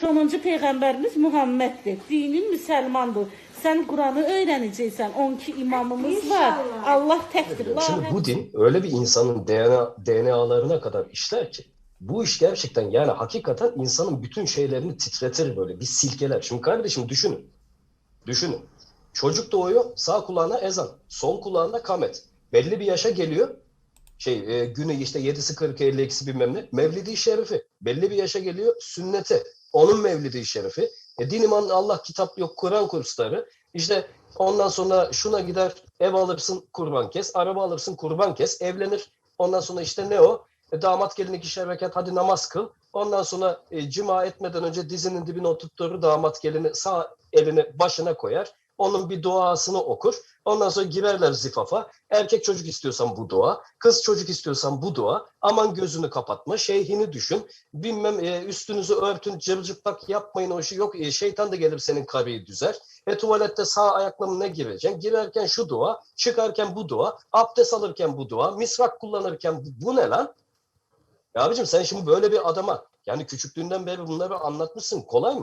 Sonuncu peyğəmbərimiz Muhammeddir. Dinin müsəlmandır. Sən Quranı öyrənəcəksən. 12 imamımız var. Allah. La Şimdi bu din öyle bir insanın DNA, DNA'larına kadar işler ki bu iş gerçekten yani hakikaten insanın bütün şeylerini titretir böyle bir silkeler. Şimdi kardeşim düşünün. Düşünün. Çocuk doğuyor sağ kulağına ezan, sol kulağında kamet. Belli bir yaşa geliyor. Şey e, günü işte 7'si 40 52'si bilmem ne. Mevlidi şerifi. Belli bir yaşa geliyor sünneti. Onun mevlidi şerifi. E, din iman Allah kitap yok Kur'an kursları. İşte ondan sonra şuna gider ev alırsın kurban kes, araba alırsın kurban kes, evlenir. Ondan sonra işte ne o? E, damat gelin ikişer rekat hadi namaz kıl. Ondan sonra e, cima etmeden önce dizinin dibine oturtturur damat gelini sağ elini başına koyar. Onun bir duasını okur. Ondan sonra girerler zifafa. Erkek çocuk istiyorsan bu dua. Kız çocuk istiyorsan bu dua. Aman gözünü kapatma. Şeyhini düşün. Bilmem e, üstünüzü örtün. Cırcıplak yapmayın o işi. Yok e, şeytan da gelir senin karıyı düzer. E tuvalette sağ ayakla ne gireceksin? Girerken şu dua. Çıkarken bu dua. Abdest alırken bu dua. Misvak kullanırken bu, bu ne lan? Ya abicim sen şimdi böyle bir adama yani küçüklüğünden beri bunları anlatmışsın. Kolay mı?